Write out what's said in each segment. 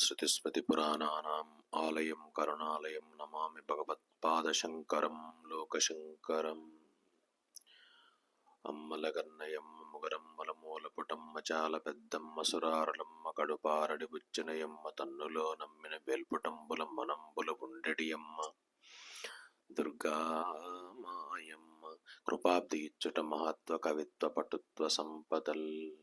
శృతిస్మృతిపురాణానాम् ఆలయం కరుణాలయం నమామి భగవత్పాదశంకరం లోకశంకరం. అమ్మలగన్నయమ్మ ముగరమ్మల మూలపుటమ్మ చాల పెద్దమ్మ సురారులమ్మ కడుపారడి బుచ్చనయమ్మ తన్నులో నమ్మిన బేల్పుటంబుల మనంబుల ఉండెడియమ్మ దుర్గామాయమ్మ కృపాబ్ది ఇచ్చుట మహత్వ కవిత్వ పటుత్వ సంపదల్.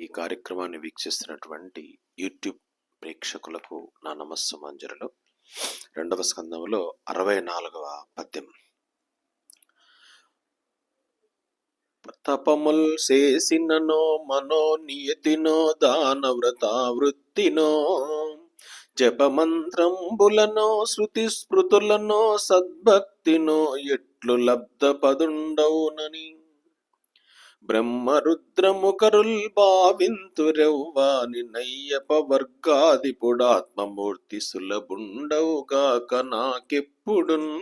ఈ కార్యక్రమాన్ని వీక్షిస్తున్నటువంటి యూట్యూబ్ ప్రేక్షకులకు నా నమస్సు మంజరులు రెండవ స్కందంలో అరవై నాలుగవ పద్యం. తపముల్ చేసిననో మనో నియతినో దాన వృత్తినో జపమంత్రంబులనో శృతి స్మృతులనో సద్భక్తినో ఎట్లు లబ్ధ పదుండవునని బ్రహ్మరుద్రముకరుల్ భావింతురెవ్వాని నయ్యప వర్గాదిపుడాత్మమూర్తి సులభుండవుగాక నాకెప్పుడున్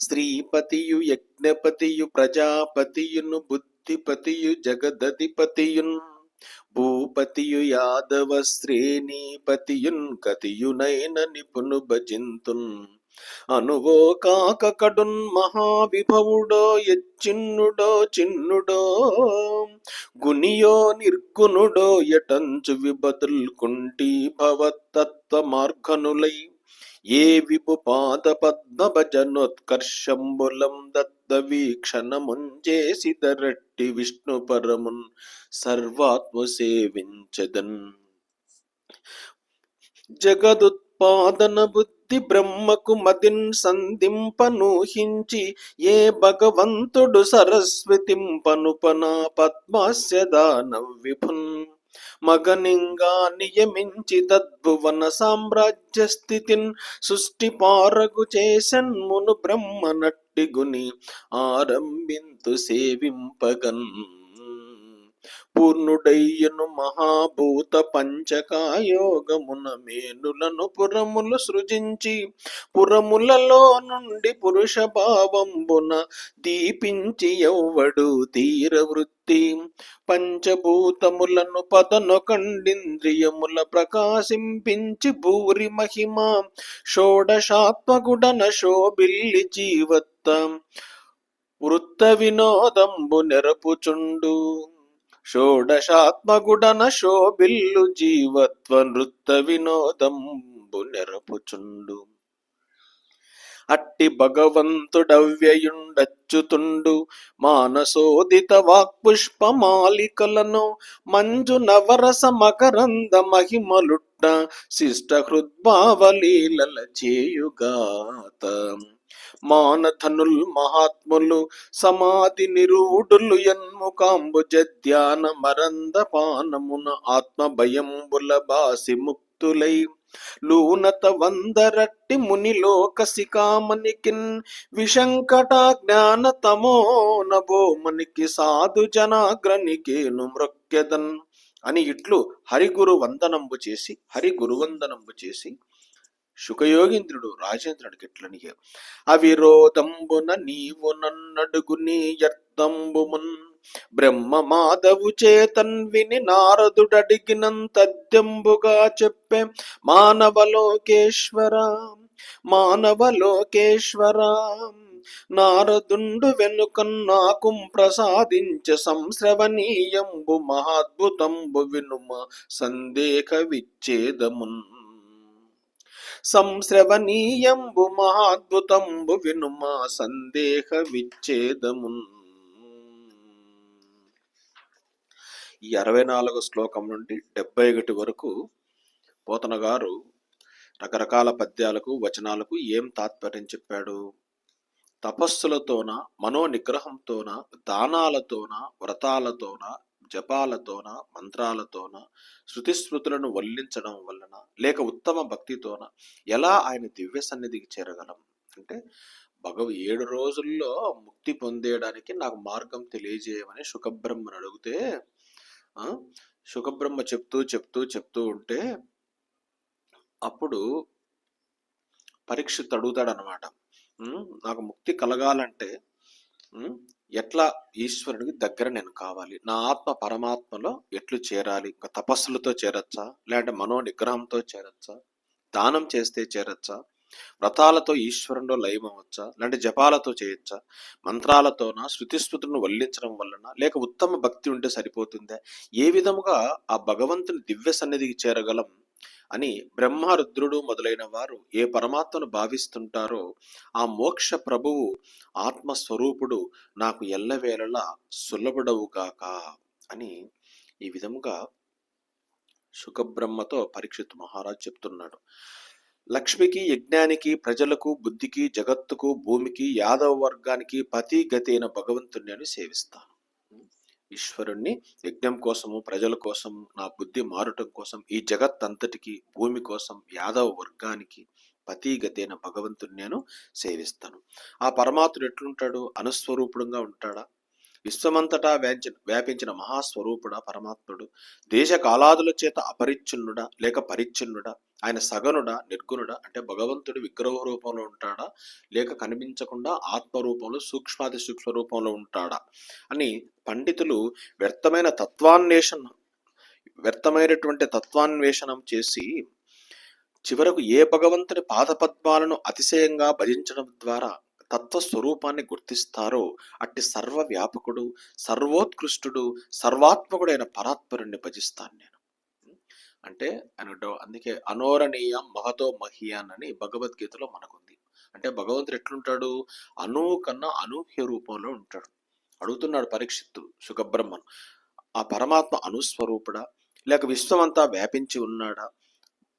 స్త్రీపతియు యజ్ఞపతియు ప్రజాపతియును బుద్ధిపతియు జగదధిపతియున్. భూపతియు యాదవ శ్రేణీపతియున్ కతియునైన నిపును భజింతున్ అనువో కాక కడున్ మహావిభవుడో ఎచ్చిన్నుడో చిన్నుడో గునియో నిర్గుణుడో ఎటంచు విబదుల్ కుంటి భవతత్వ మార్గనులై ఏ విపు పాద పద్మ భజనోత్కర్షంబులం దత్త వీక్షణముంజేసి దరట్టి విష్ణు పరమున్ సర్వాత్మ సేవించదన్. జగదుత్పాదన బుద్ధి బ్రహ్మకు మదిన్ సంధింపనూహించి ఏ భగవంతుడు సరస్వతింపనుపనా పద్మాస్య దాన విభున్. మగనింగా నియమించి తద్భువన సామ్రాజ్య స్థితిన్ సృష్టి పారగు చేసన్మును బ్రహ్మ నట్టిగుని ఆరంభింతు సేవింపగన్. పూర్ణుడయ్యను మహాభూత పంచకాయోగమున మేనులను పురములు సృజించి పురములలో నుండి పురుష భావంబున దీపించి ఎవ్వడు తీర వృత్తి పంచభూతములను పదను కండింద్రియముల ప్రకాశింపించి భూరి మహిమ షోడశాత్మగుడన శోభిల్లి జీవత్త. వృత్త వినోదంబు నెరపుచుండు. షోడశాత్మగుడన శోభిల్లు జీవత్వ నృత్త వినోదంబు నెరపుచుండు. అట్టి భగవంతుడవ్యయుండచ్చుతుండు. మానసోదిత వాక్పుష్పమాలికలను మంజు నవరస మకరంద మహిమలుట్ట శిష్ట హృద్భావలీలల చేయుగాత. మానధనుల్ మహాత్ములు సమాధి నిరూఢులు ఎన్ముకాంబు ధ్యాన మరంద పానమున ఆత్మ భయంబుల బాసి ముక్తులై. లూనత వందరట్టి మునిలోక శిఖామణికిన్ విశంకట జ్ఞాన తమో నభోమనికి సాధు జనాగ్రనికేను మృక్యదన్ అని ఇట్లు హరిగురు వందనంబు చేసి హరి గురువందనంబు చేసి శుకయోగింద్రుడు రాజేంద్రుడికి ఎట్లనిగే అవిరోధంబున నీవు నన్నడుగు నీ యర్థంబుమున్ బ్రహ్మ మాధవు చేతన్ విని నారదుడడిగినంతద్యంబుగా చెప్పే మానవలోకేశ్వర మానవలోకేశ్వర నారదుండు వెనుకన్నాకు ప్రసాదించ సంశ్రవణీయంబు మహాద్భుతంబు వినుమ సందేహ విచ్ఛేదమున్. సంశ్రవణీయంబు మహాద్భుతంబు వినుమా సందేహ విచ్ఛేదమున్ ఈ అరవై నాలుగు శ్లోకం నుండి డెబ్బై ఒకటి వరకు పోతన గారు రకరకాల పద్యాలకు వచనాలకు ఏం తాత్పర్యం చెప్పాడు? తపస్సులతోన మనో నిగ్రహంతోన దానాలతోన వ్రతాలతోన జపాలతోన మంత్రాలతోన శృతిస్మృతులను వల్లించడం వలన లేక ఉత్తమ భక్తితోన ఎలా ఆయన దివ్య సన్నిధికి చేరగలం? అంటే భగవ ఏడు రోజుల్లో ముక్తి పొందేయడానికి నాకు మార్గం తెలియజేయమని సుఖబ్రహ్మను అడిగితే సుఖబ్రహ్మ చెప్తూ చెప్తూ చెప్తూ ఉంటే అప్పుడు పరీక్ష అడుగుతాడనమాట. అనమాట నాకు ముక్తి కలగాలంటే ఎట్లా ఈశ్వరుడికి దగ్గర నేను కావాలి? నా ఆత్మ పరమాత్మలో ఎట్లు చేరాలి? ఇంకా తపస్సులతో చేరచ్చా? లేదంటే మనో నిగ్రహంతో చేరచ్చా? దానం చేస్తే చేరచ్చా? వ్రతాలతో ఈశ్వరులో లయం అవ్వచ్చా లేదంటే జపాలతో చేయొచ్చా? మంత్రాలతోనా? శృతిస్మృతులను వల్లించడం వలన లేక ఉత్తమ భక్తి ఉంటే సరిపోతుందా? ఏ విధముగా ఆ భగవంతుని దివ్య సన్నిధికి చేరగలం? అని బ్రహ్మ రుద్రుడు మొదలైన వారు ఏ పరమాత్మను భావిస్తుంటారో ఆ మోక్ష ప్రభువు ఆత్మస్వరూపుడు నాకు ఎల్లవేళలా సులభుడవుగాక అని ఈ విధముగా సుఖబ్రహ్మతో పరీక్షిత్ మహారాజ్ చెప్తున్నాడు. లక్ష్మికి యజ్ఞానికి ప్రజలకు బుద్ధికి జగత్తుకు భూమికి యాదవ వర్గానికి పతి గతి అయిన భగవంతుని నేను సేవిస్తాను. ఈశ్వరుణ్ణి యజ్ఞం కోసము ప్రజల కోసం నా బుద్ధి మారటం కోసం ఈ జగత్ అంతటికి భూమి కోసం యాదవ వర్గానికి పతీగతైన భగవంతుని నేను సేవిస్తాను. ఆ పరమాత్ముడు ఎట్లుంటాడు? అనుస్వరూపుడుగా ఉంటాడా? విశ్వమంతటా వ్యాపించిన వ్యాపించిన మహాస్వరూపుడా పరమాత్ముడు? దేశ కాలాదుల చేత అపరిచ్ఛున్నుడా? లేక పరిచ్ఛున్నుడా? ఆయన సగనుడా నిర్గుణుడా అంటే భగవంతుడు విగ్రహ రూపంలో ఉంటాడా? లేక కనిపించకుండా ఆత్మ రూపంలో సూక్ష్మాతి సూక్ష్మ రూపంలో ఉంటాడా? అని పండితులు వ్యర్థమైన తత్వాన్వేషణ వ్యర్థమైనటువంటి తత్వాన్వేషణం చేసి చివరకు ఏ భగవంతుని పాదపద్మాలను అతిశయంగా భజించడం ద్వారా తత్వ స్వరూపాన్ని గుర్తిస్తారో అట్టి సర్వ వ్యాపకుడు సర్వోత్కృష్టుడు సర్వాత్మకుడైన పరాత్పరుణ్ణి భజిస్తాను నేను. అంటే ఆయన అందుకే అనోరణీయం మహతో మహియాన్ అని భగవద్గీతలో మనకుంది. అంటే భగవంతుడు ఎట్లుంటాడు? అణు కన్నా అనూహ్య రూపంలో ఉంటాడు. అడుగుతున్నాడు పరీక్షిత్తు సుఖబ్రహ్మను. ఆ పరమాత్మ అనుస్వరూపుడా లేక విశ్వమంతా వ్యాపించి ఉన్నాడా?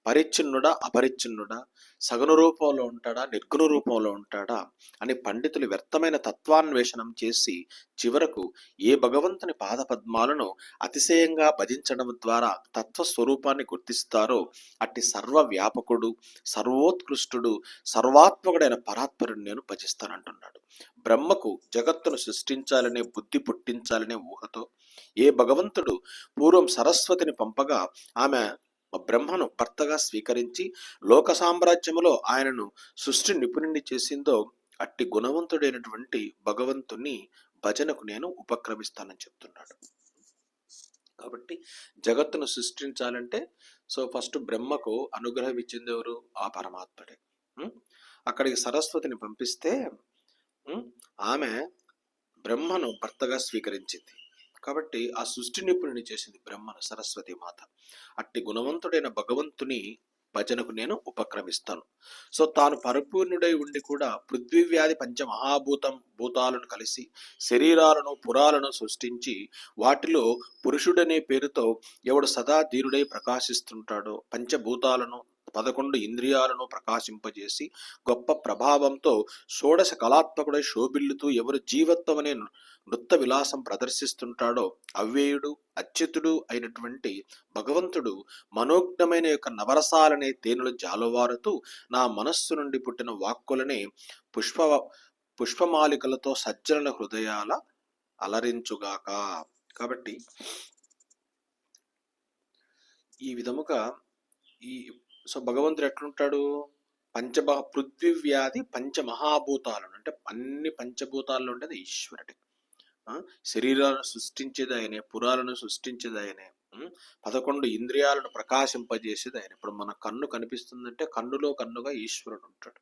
పరిచ్ఛిన్నుడా అపరిచ్ఛిన్నుడా? సగను రూపంలో ఉంటాడా? నిర్గుణ రూపంలో ఉంటాడా? అని పండితులు వ్యర్థమైన తత్వాన్వేషణం చేసి చివరకు ఏ భగవంతుని పాదపద్మాలను అతిశయంగా భజించడం ద్వారా తత్వ స్వరూపాన్ని గుర్తిస్తారో అట్టి సర్వ వ్యాపకుడు సర్వోత్కృష్టుడు సర్వాత్మకుడైన పరాత్పరుని నేను భజిస్తానంటున్నాడు. బ్రహ్మకు జగత్తును సృష్టించాలనే బుద్ధి పుట్టించాలనే ఊహతో ఏ భగవంతుడు పూర్వం సరస్వతిని పంపగా ఆమె బ్రహ్మను భర్తగా స్వీకరించి లోక సామ్రాజ్యములో ఆయనను సృష్టి నిపుణుని చేసిందో అట్టి గుణవంతుడైనటువంటి భగవంతుని భజనకు నేను ఉపక్రమిస్తానని చెప్తున్నాడు. కాబట్టి జగత్తును సృష్టించాలంటే సో ఫస్ట్ బ్రహ్మకు అనుగ్రహం ఇచ్చింది ఎవరు? ఆ పరమాత్ముడే. అక్కడికి సరస్వతిని పంపిస్తే ఆమె బ్రహ్మను భర్తగా స్వీకరించింది. కాబట్టి ఆ సృష్టి నిపుణుని చేసింది బ్రహ్మను సరస్వతి మాత. అట్టి గుణవంతుడైన భగవంతుని భజనకు నేను ఉపక్రమిస్తాను. సో తాను పరిపూర్ణుడై ఉండి కూడా పృథ్వీ వ్యాధి పంచమహాభూతం భూతాలను కలిసి శరీరాలను పురాలను సృష్టించి వాటిలో పురుషుడనే పేరుతో ఎవడు సదా ధీరుడై ప్రకాశిస్తుంటాడో పంచభూతాలను పదకొండు ఇంద్రియాలను ప్రకాశింపజేసి గొప్ప ప్రభావంతో షోడశ కళాత్మకుడై శోభిల్లుతూ ఎవరు జీవత్వం అనే నృత్య విలాసం ప్రదర్శిస్తుంటాడో అవ్వేయుడు అచ్యుతుడు అయినటువంటి భగవంతుడు మనోజ్ఞమైన యొక్క నవరసాలనే తేనెలు జాలువారుతూ నా మనస్సు నుండి పుట్టిన వాక్కులనే పుష్ప పుష్పమాలికలతో సజ్జనుల హృదయాల అలరించుగాక. కాబట్టి ఈ విధముగా ఈ సో భగవంతుడు ఎట్లుంటాడు? పంచ పృథ్వీ వ్యాధి పంచమహాభూతాలను అంటే అన్ని పంచభూతాల్లో ఉండేది ఈశ్వరుడి. శరీరాలను సృష్టించేది ఆయనే పురాలను సృష్టించేది ఆయనే పదకొండు ఇంద్రియాలను ప్రకాశింపజేసేది ఆయన ఇప్పుడు మన కన్ను కనిపిస్తుందంటే కన్నులో కన్నుగా ఈశ్వరుడు ఉంటాడు.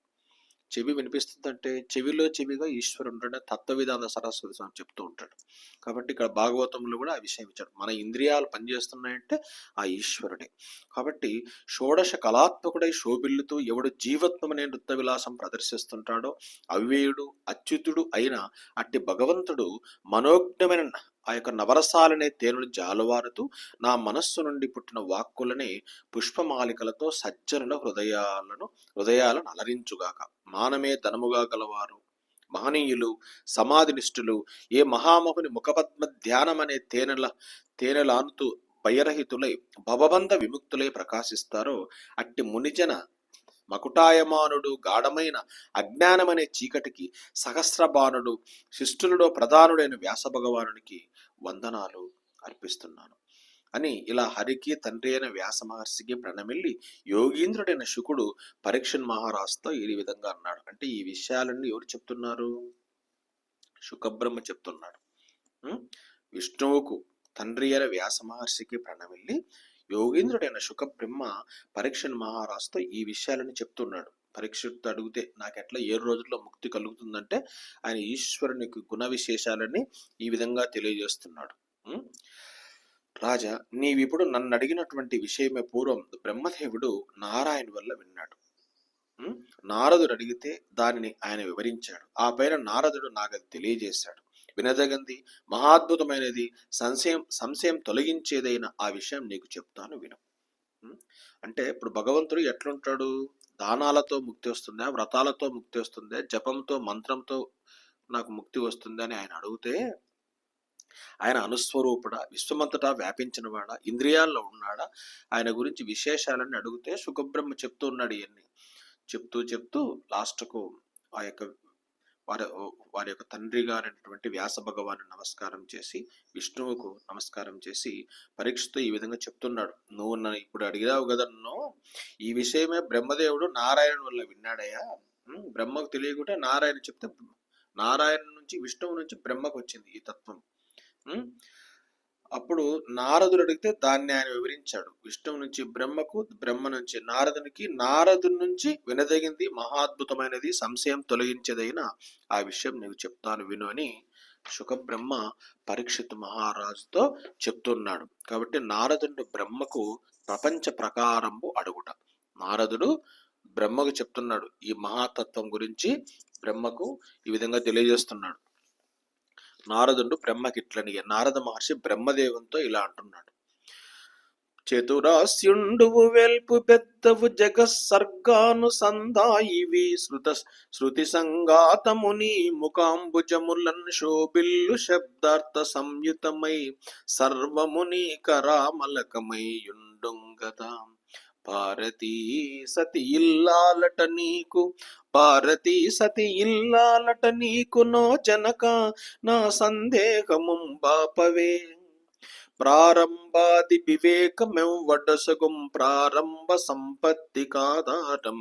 చెవి వినిపిస్తుందంటే చెవిలో చెవిగా ఈశ్వరుడు తత్వ విధాన సరస్వతి స్వామి చెప్తూ ఉంటాడు. కాబట్టి ఇక్కడ భాగవతంలో కూడా ఆ విషయం ఇచ్చాడు. మన ఇంద్రియాలు పనిచేస్తున్నాయంటే ఆ ఈశ్వరుడే. కాబట్టి షోడశ కళాత్మకుడై శోభిల్లుతూ ఎవడు జీవత్వమనే నృత్య విలాసం ప్రదర్శిస్తుంటాడో అవ్యయుడు అచ్యుతుడు అయిన అట్టి భగవంతుడు మనోజ్ఞమైన ఆ యొక్క నవరసాలనే తేనెలు జాలువారుతూ నా మనస్సు నుండి పుట్టిన వాక్కులనే పుష్పమాలికలతో సజ్జనుల హృదయాలను హృదయాలను అలరించుగాక. మానమే ధనముగా గలవారు. మహనీయులు సమాధినిష్ఠులు ఏ మహామహుని ముఖపద్మ ధ్యానం అనే తేనెల తేనెలానుతూ భయరహితులై భవబంధ విముక్తులై ప్రకాశిస్తారో అట్టి మునిజన మకుటాయమానుడు గాఢమైన అజ్ఞానమనే చీకటికి సహస్రబాణుడు శిష్టులలో ప్రధానుడైన వ్యాస భగవానునికి వందనాలు అర్పిస్తున్నాను. అని ఇలా హరికి తండ్రి అయిన వ్యాస మహర్షికి ప్రణమిల్లి యోగీంద్రుడైన శుకుడు పరీక్షన్ మహారాజుతో ఈ విధంగా అన్నాడు. అంటే ఈ విషయాలన్నీ ఎవరు చెప్తున్నారు? శుకబ్రహ్మ చెప్తున్నాడు. విష్ణువుకు తండ్రి అయిన వ్యాస మహర్షికి ప్రణమిల్లి యోగేంద్రుడైన శుకబ్రహ్మ పరీక్షణ మహారాజుతో ఈ విషయాలను చెప్తున్నాడు. పరీక్షతో అడిగితే నాకెట్లా ఏ రోజుల్లో ముక్తి కలుగుతుందంటే ఆయన ఈశ్వరునికి గుణ విశేషాలని ఈ విధంగా తెలియజేస్తున్నాడు. రాజా నీవిప్పుడు నన్ను అడిగినటువంటి విషయమే పూర్వం బ్రహ్మదేవుడు నారాయణ వల్ల విన్నాడు. నారదుడు అడిగితే దానిని ఆయన వివరించాడు. ఆ పైన నారదుడు నాకు అది తెలియజేశాడు. వినదగంది. మహాద్భుతమైనది. సంశయం సంశయం తొలగించేదైన ఆ విషయం నీకు చెప్తాను విను. అంటే ఇప్పుడు భగవంతుడు ఎట్లుంటాడు? దానాలతో ముక్తి వస్తుందా? వ్రతాలతో ముక్తి వస్తుందా? జపంతో మంత్రంతో నాకు ముక్తి వస్తుంది అని ఆయన అడిగితే ఆయన అనుస్వరూపుడా విశ్వమంతటా వ్యాపించినవాడా? ఇంద్రియాల్లో ఉన్నాడా? ఆయన గురించి విశేషాలని అడిగితే సుఖబ్రహ్మ చెప్తూ ఉన్నాడు ఇవన్నీ చెప్తూ చెప్తూ లాస్ట్కు ఆ యొక్క వారి వారి యొక్క తండ్రి గారైనటువంటి వ్యాస భగవాను నమస్కారం చేసి విష్ణువుకు నమస్కారం చేసి పరీక్షతో ఈ విధంగా చెప్తున్నాడు. నువ్వు నన్ను ఇప్పుడు అడిగావు కదా నన్ను ఈ విషయమే బ్రహ్మదేవుడు నారాయణ వల్ల విన్నాడయ్యా. బ్రహ్మకు తెలియకుంటే నారాయణ చెప్తే నారాయణ నుంచి విష్ణువు నుంచి బ్రహ్మకు వచ్చింది ఈ తత్వం. అప్పుడు నారదుడు అడిగితే దాన్ని ఆయన వివరించాడు. విష్ణువు నుంచి బ్రహ్మకు బ్రహ్మ నుంచి నారదునికి నారదుని నుంచి వినదగింది మహాద్భుతమైనది సంశయం తొలగించేదైన ఆ విషయం నీకు చెప్తాను విను అని శుకబ్రహ్మ పరీక్షిత్ మహారాజుతో చెప్తున్నాడు. కాబట్టి నారదుడు బ్రహ్మకు ప్రపంచ ప్రకారంబు అడుగుట. నారదుడు బ్రహ్మకు చెప్తున్నాడు ఈ మహాతత్వం గురించి బ్రహ్మకు ఈ విధంగా తెలియజేస్తున్నాడు. నారదుడు బ్రహ్మకిట్లని నారద మహర్షి బ్రహ్మదేవంతో ఇలా అంటున్నాడు. చతురాస్యుండువు వెల్పు పెద్దవు జగస్సర్గాను సందాయివి శృత శృతి సంగాతముని ముఖాంబుజములన్ శోభిల్లు శబ్దార్థ సంయుతమై సర్వముని కరామలకమై యుండుంగదా భారతీ సతి ఇల్లాలట నీకు భారతీ సతి ఇల్లాలట నీకు నో జనక నా సందేహము బాపవే. ప్రారంభాది వివేకమెం వడసగుం ప్రారంభ సంపత్తి కాదారం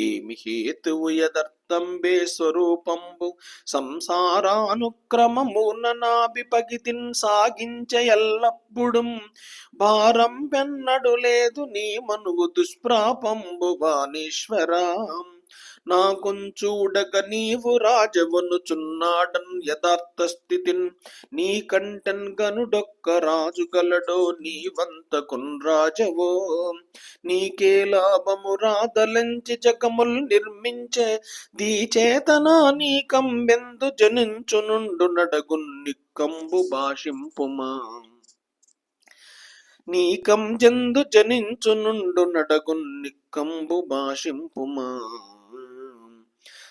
ఏమి హేతువు యదర్థంబే స్వరూపంబు? సంసారానుక్రమమున నాభిపగితిన్ సాగించ ఎల్లప్పుడు భారం పెన్నడు లేదు నీ మనువు దుష్ప్రాపంబు వాణీశ్వరా నా కొంచూడగ నీవు రాజవనుచున్నాడన్ యథార్థ స్థితిన్. నీ కంటన్ గనుడొక్క రాజు గలడో నీవంతకున్ రాజవో నీకే లాభము రాదలంచి జగముల్ నిర్మించే. దీచేతనా నీ కంబెందు జనించునుండు నడగున్ నిక్కంబు భాషింపుమా. నీకం జందు జనించునుండు నడగున్ నిక్కంబు భాషింపుమా.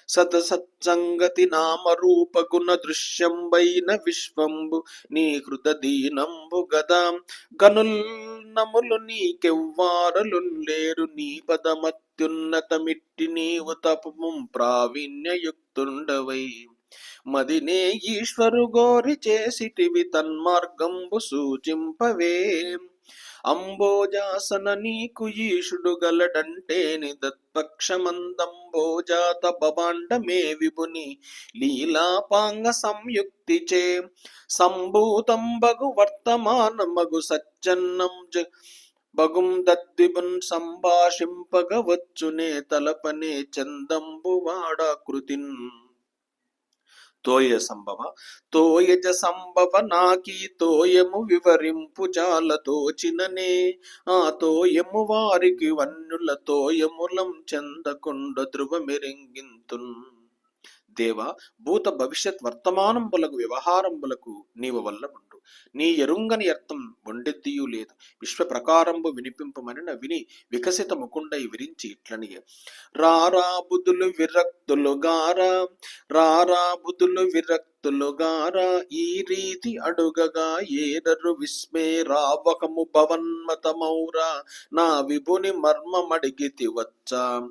సత సత్సంగతి నామ రూప గుణ దృశ్యంబైన విశ్వంబు నీ కృత దీనంబు గదా. గనుల్ నములు నీకెవ్వారలు లేరు నీ పదమత్యున్నతమిట్టి నీవు తపము ప్రావీణ్యయుక్తుండవై. మదినే ఈశ్వరు గోరి చేసిటివి తన్మార్గంబు సూచింపవే. అంబోజాసన నీకు ఈషుడు గలడంటే నిదత్పక్షమందంబోజాత భవాండమే విభుని లీలాపాంగ సంయుక్తి చే సంభూతం బగు వర్తమానమగు సజ్జన్నం జ భగుం దద్విపున్ సంభాషింపగవచ్చునే తలపనే చందంబు వాడాకృతిన్ తోయ సంభవ తోయజ సంభవ నాకీ తోయము వివరింపు చాల తోచిననే. ఆ తోయము వారికి వన్నుల తోయములం చెందకుండ ధ్రువ మెరింగింతున్ దేవ భూత భవిష్యత్ వర్తమానంబులకు వ్యవహారంబులకు నీవు వల్ల ఉండు నీ ఎరుంగని అర్థం వండెద్దియు లేదు. విశ్వ ప్రకారంబు వినిపింపమని విని వికసిత ముకుండై విరించి ఇట్లనియే. రారా బుధులు విరక్తులు గారా రారా బుధులు విరక్తులు భక్తులుగారా ఈ రీతి అడుగగా ఏరరు విస్మే రావకము భవన్మతమౌరా నా విభుని మర్మమడిగితి వచ్చా.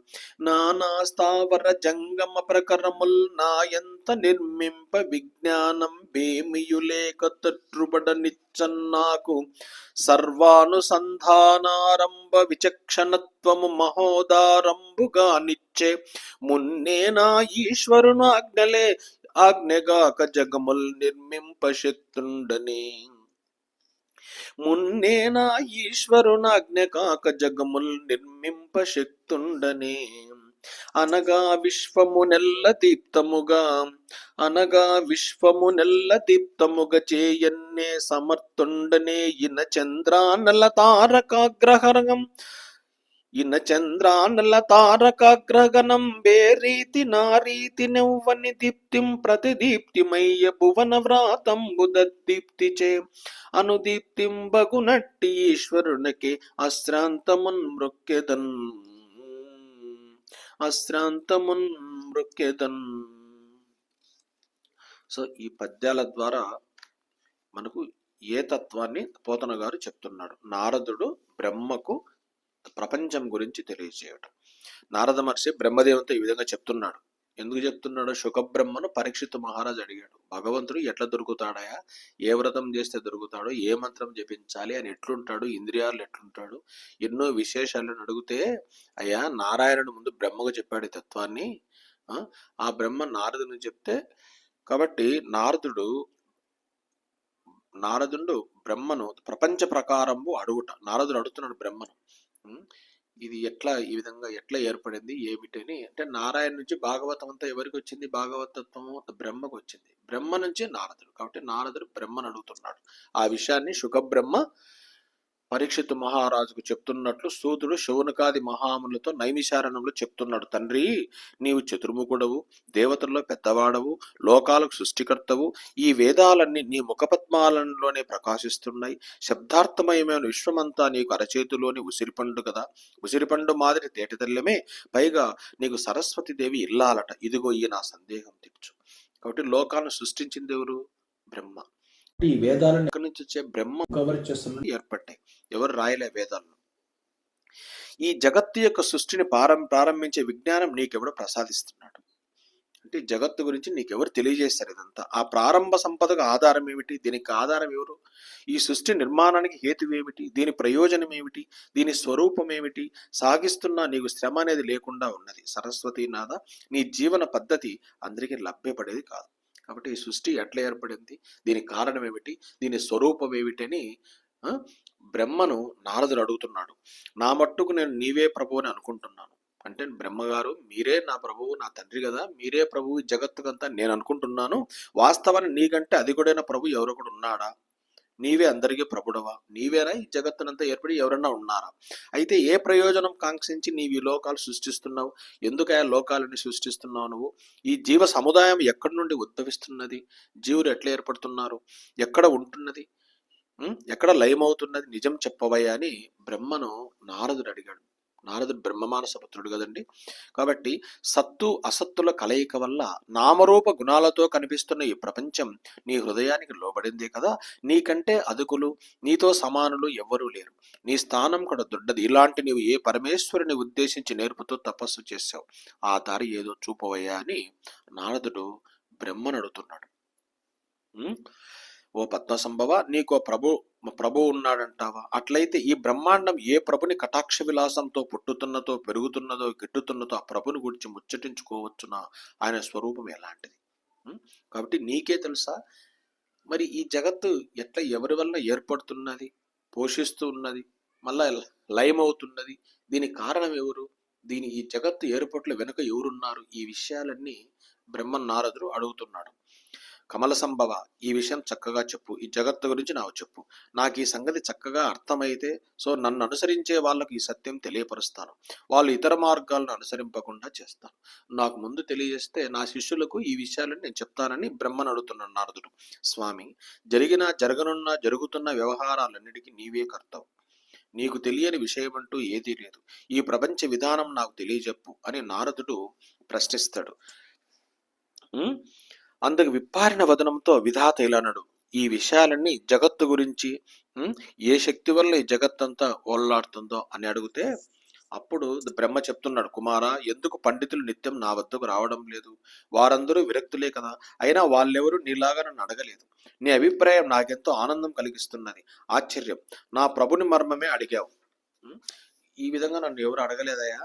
నానా స్థావర జంగమ ప్రకరముల్ నాయంత నిర్మింప విజ్ఞానం బేమియులేక తృబడ నిచ్చన్నాకు. సర్వానుసంధానారంభ విచక్షణత్వము మహోదారంభుగా నిచ్చే. మున్నే నా ఈశ్వరును అగ్నలే ఆజ్ఞగాక జగముల్ నిర్మింపశక్తుండని మున్నే నా ఈశ్వరునాజ్ఞ కాక జగముల్ నిర్మింపశక్తుండని అనగా విశ్వము నెల్ల దీప్తముగా అనగా విశ్వము నెల్ల దీప్తముగా చేయన్నే సమర్థుండనే ఇన చంద్రానల తారకాగ్రహరం ఇన చంద్రానల తారకాగ్రగణం బేరీతి నారీతి నెవ్వని దీప్తిం ప్రతిదీప్తిమయ్య భువన వ్రాతం బుధదీప్తి చే అనుదీప్తిం బగునట్టి ఈశ్వరునకి అశ్రాంతమున్ మృక్కెదన్. అశ్రాంతమున్ మృక్కెదన్. సో ఈ పద్యాల ద్వారా మనకు ఏ తత్వాన్ని పోతన గారు చెప్తున్నాడు. నారదుడు బ్రహ్మకు ప్రపంచం గురించి తెలియజేయటం. నారద మహర్షి బ్రహ్మదేవంతో ఈ విధంగా చెప్తున్నాడు. ఎందుకు చెప్తున్నాడు? శుకబ్రహ్మను పరీక్షిత్ మహారాజు అడిగాడు. భగవంతుడు ఎట్లా దొరుకుతాడయా? ఏ వ్రతం చేస్తే దొరుకుతాడు? ఏ మంత్రం జపించాలి? అని ఎట్లుంటాడు? ఇంద్రియాలు ఎట్లుంటాడు? ఎన్నో విశేషాలను అడిగితే అయ్యా నారాయణుడు ముందు బ్రహ్మకు చెప్పాడు తత్వాన్ని. ఆ, ఆ బ్రహ్మ నారదుని చెప్తే కాబట్టి నారదుడు నారదుడు బ్రహ్మను ప్రపంచ ప్రకారము అడుగుట. నారదుడు అడుగుతున్నాడు బ్రహ్మను. ఇది ఎట్లా ఈ విధంగా ఎట్లా ఏర్పడింది ఏమిటని అంటే నారాయణ నుంచి భాగవతం అంతా ఎవరికి వచ్చింది? భాగవతత్వము బ్రహ్మకు వచ్చింది. బ్రహ్మ నుంచి నారదుడు. కాబట్టి నారదుడు బ్రహ్మను అడుగుతున్నాడు. ఆ విషయాన్ని శుకబ్రహ్మ పరీక్షిత్ మహారాజుకు చెప్తున్నట్లు సూతుడు శౌనకాది మహాములతో నైమిశారణంలో చెప్తున్నాడు. తండ్రి నీవు చతుర్ముఖుడవు దేవతల్లో పెద్దవాడవు లోకాలకు సృష్టికర్తవు. ఈ వేదాలన్నీ నీ ముఖపద్మాలంలోనే ప్రకాశిస్తున్నాయి. శబ్దార్థమయమైన విశ్వమంతా నీకు అరచేతిలోని ఉసిరిపండు కదా. ఉసిరిపండు మాదిరి తేటతెల్లమే. పైగా నీకు సరస్వతి దేవి ఇల్లాలట. ఇదిగో ఈ నా సందేహం తీర్చు కాబట్టి లోకాలను సృష్టించింది ఎవరు? బ్రహ్మ. ఈ వేదాలను ఎక్కడి నుంచి వచ్చే బ్రహ్మ కవర్ చేస్తున్న ఏర్పడ్డాయి. ఎవరు రాయలే వేదాలను? ఈ జగత్తు యొక్క సృష్టిని ప్రారం ప్రారంభించే విజ్ఞానం నీకెవడు ప్రసాదిస్తున్నాడు. అంటే జగత్తు గురించి నీకెవరు తెలియజేస్తారు ఇదంతా? ఆ ప్రారంభ సంపదకు ఆధారం ఏమిటి? దీనికి ఆధారం ఎవరు? ఈ సృష్టి నిర్మాణానికి హేతు ఏమిటి? దీని ప్రయోజనం ఏమిటి? దీని స్వరూపం ఏమిటి? సాగిస్తున్న నీకు శ్రమ అనేది లేకుండా ఉన్నది. సరస్వతి నాథ నీ జీవన పద్ధతి అందరికీ లభ్యపడేది కాదు. కాబట్టి ఈ సృష్టి ఎట్లా ఏర్పడింది? దీనికి కారణం ఏమిటి? దీని స్వరూపం ఏమిటని అని బ్రహ్మను నారదుడు అడుగుతున్నాడు. నా మట్టుకు నేను నీవే ప్రభువు అని అనుకుంటున్నాను. అంటే బ్రహ్మగారు మీరే నా ప్రభువు నా తండ్రి కదా మీరే ప్రభువు జగత్తుకంతా నేను అనుకుంటున్నాను. వాస్తవాన్ని నీకంటే అది కూడా ప్రభు ఎవరొకడు ఉన్నాడా? నీవే అందరికీ ప్రభుడవా? నీవేనా? ఈ జగత్తునంతా ఏర్పడి ఎవరన్నా ఉన్నారా? అయితే ఏ ప్రయోజనం కాంక్షించి నీవు ఈ లోకాలు సృష్టిస్తున్నావు? ఎందుకయా లోకాలని సృష్టిస్తున్నావు నువ్వు? ఈ జీవ సముదాయం ఎక్కడి నుండి ఉద్భవిస్తున్నది? జీవులు ఎట్లా ఏర్పడుతున్నారు? ఎక్కడ ఉంటున్నది? ఎక్కడ లయమవుతున్నది? నిజం చెప్పవయ్యా అని బ్రహ్మను నారదుడు అడిగాడు. నారదుడు బ్రహ్మమానస పుత్రుడు కదండి. కాబట్టి సత్తు అసత్తుల కలయిక వల్ల నామరూప గుణాలతో కనిపిస్తున్న ఈ ప్రపంచం నీ హృదయానికి లోబడిందే కదా. నీకంటే అదుకులు నీతో సమానులు ఎవ్వరూ లేరు. నీ స్థానం కూడా దొడ్డది. ఇలాంటి నీవు ఏ పరమేశ్వరుని ఉద్దేశించి నేర్పుతూ తపస్సు చేశావు? ఆ దారి ఏదో చూపవయ్యా అని నారదుడు బ్రహ్మను అడుగుతున్నాడు. ఓ పద్మసంభవ నీకో ప్రభు ప్రభు ఉన్నాడంటావా? అట్లయితే ఈ బ్రహ్మాండం ఏ ప్రభుని కటాక్ష విలాసంతో పుట్టుతున్నదో పెరుగుతున్నదో గిట్టుతున్నదో ఆ ప్రభుని గురించి ముచ్చటించుకోవచ్చునా? ఆయన స్వరూపం ఎలాంటిది? కాబట్టి నీకే తెలుసా? మరి ఈ జగత్తు ఎట్లా ఎవరి వల్ల ఏర్పడుతున్నది? పోషిస్తూ ఉన్నది? మళ్ళా లయమవుతున్నది? దీనికి కారణం ఎవరు? దీని ఈ జగత్తు ఏర్పట్ల వెనుక ఎవరున్నారు? ఈ విషయాలన్నీ బ్రహ్మ నారదుడు అడుగుతున్నాడు. కమల సంభవ ఈ విషయం చక్కగా చెప్పు. ఈ జగత్తు గురించి నాకు చెప్పు. నాకు ఈ సంగతి చక్కగా అర్థమైతే సో నన్ను అనుసరించే వాళ్ళకు ఈ సత్యం తెలియపరుస్తాను. వాళ్ళు ఇతర మార్గాలను అనుసరింపకుండా చేస్తాను. నాకు ముందు తెలియజేస్తే నా శిష్యులకు ఈ విషయాలను నేను చెప్తానని బ్రహ్మను అడుగుతున్నాను నారదుడు. స్వామి జరిగిన జరగనున్న జరుగుతున్న వ్యవహారాలన్నిటికీ నీవే కర్తవు. నీకు తెలియని విషయం అంటూ ఏదీ లేదు. ఈ ప్రపంచ విధానం నాకు తెలియజెప్పు అని నారదుడు ప్రశ్నిస్తాడు. ఉం? అందుకు విప్పారిన వదనంతో విధాత ఇలానడు ఈ విషయాలన్నీ జగత్తు గురించి ఏ శక్తి వల్ల ఈ జగత్తంతా ఓల్లాడుతుందో అని అడిగితే అప్పుడు బ్రహ్మ చెప్తున్నాడు కుమార ఎందుకు పండితులు నిత్యం నా వద్దకు రావడం లేదు? వారందరూ విరక్తులే కదా అయినా వాళ్ళెవరూ నీలాగా నన్ను అడగలేదు. నీ అభిప్రాయం నాకెంతో ఆనందం కలిగిస్తున్నది. ఆశ్చర్యం నా ప్రభుని మర్మమే అడిగావు. ఈ విధంగా నన్ను ఎవరు అడగలేదయా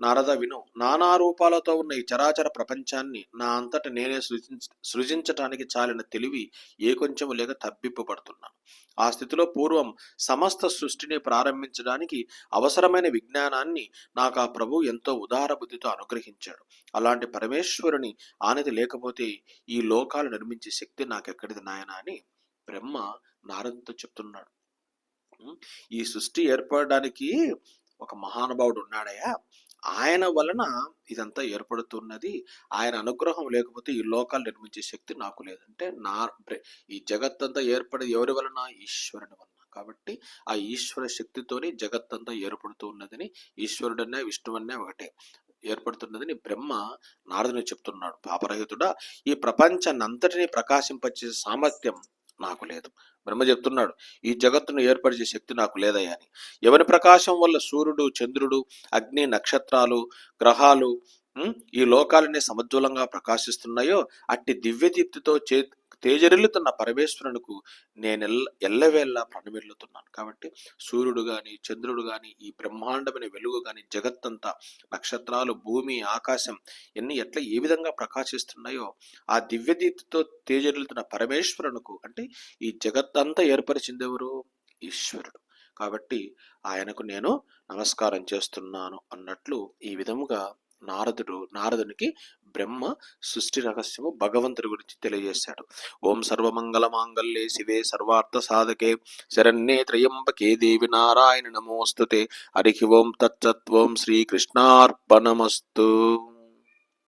నారద విను నానా రూపాలతో ఉన్న ఈ చరాచర ప్రపంచాన్ని నా అంతట నేనే సృజించ సృజించటానికి చాలిన తెలివి ఏ కొంచెము లేక తబ్బిప్పబడుతున్నాను ఆ స్థితిలో పూర్వం సమస్త సృష్టిని ప్రారంభించడానికి అవసరమైన విజ్ఞానాన్ని నాకు ఆ ప్రభు ఎంతో ఉదార బుద్ధితో అనుగ్రహించాడు. అలాంటి పరమేశ్వరుని ఆనతి లేకపోతే ఈ లోకాలు నిర్మించే శక్తి నాకెక్కడిది నాయన అని బ్రహ్మ నారదుతో చెప్తున్నాడు. ఈ సృష్టి ఏర్పడడానికి ఒక మహానుభావుడు ఉన్నాడయ్యా ఆయన వలన ఇదంతా ఏర్పడుతున్నది. ఆయన అనుగ్రహం లేకపోతే ఈ లోకాలు నిర్మించే శక్తి నాకు లేదంటే నా ఈ జగత్తంతా ఏర్పడేది ఎవరి వలన? ఈశ్వరుని వలన. కాబట్టి ఆ ఈశ్వర శక్తితోనే జగత్తంతా ఏర్పడుతూ ఉన్నదని ఈశ్వరుడనే విష్ణువన్నే ఒకటే ఏర్పడుతున్నదని బ్రహ్మ నారదుని చెప్తున్నాడు. పాపరహితుడా ఈ ప్రపంచాన్ని అంతటినీ ప్రకాశింపచేసే సామర్థ్యం నాకు లేదు. బ్రహ్మ చెప్తున్నాడు ఈ జగత్తును ఏర్పరిచే శక్తి నాకు లేదయ్యా అని. ఎవరి ప్రకాశం వల్ల సూర్యుడు చంద్రుడు అగ్ని నక్షత్రాలు గ్రహాలు ఈ లోకాలన్నీ సమజ్వలంగా ప్రకాశిస్తున్నాయో అట్టి దివ్యదీప్తితో చే తేజరిల్లుతున్న పరమేశ్వరునికు నేను ఎల్ల ఎల్లవేళ్ళ ప్రణమిల్లుతున్నాను. కాబట్టి సూర్యుడు కానీ చంద్రుడు కానీ ఈ బ్రహ్మాండమైన వెలుగు కానీ జగత్తంతా నక్షత్రాలు భూమి ఆకాశం ఎన్ని ఎట్లా ఏ విధంగా ప్రకాశిస్తున్నాయో ఆ దివ్యదీప్తితో తేజరిల్లుతున్న పరమేశ్వరునికు అంటే ఈ జగత్తంతా ఏర్పరిచింది ఎవరు ఈశ్వరుడు. కాబట్టి ఆయనకు నేను నమస్కారం చేస్తున్నాను అన్నట్లు ఈ విధముగా నారదుడు నారదునికి బ్రహ్మ సృష్టి రహస్యము భగవంతుడి గురించి తెలియజేశాడు. ఓం సర్వమంగళ మాంగళ్యే శివే సర్వార్థ సాధకే శరణ్యే త్రయంబకే దేవి నారాయణ నమోస్తుతే. హరి ఓం తత్సత్ శ్రీకృష్ణార్పణమస్తు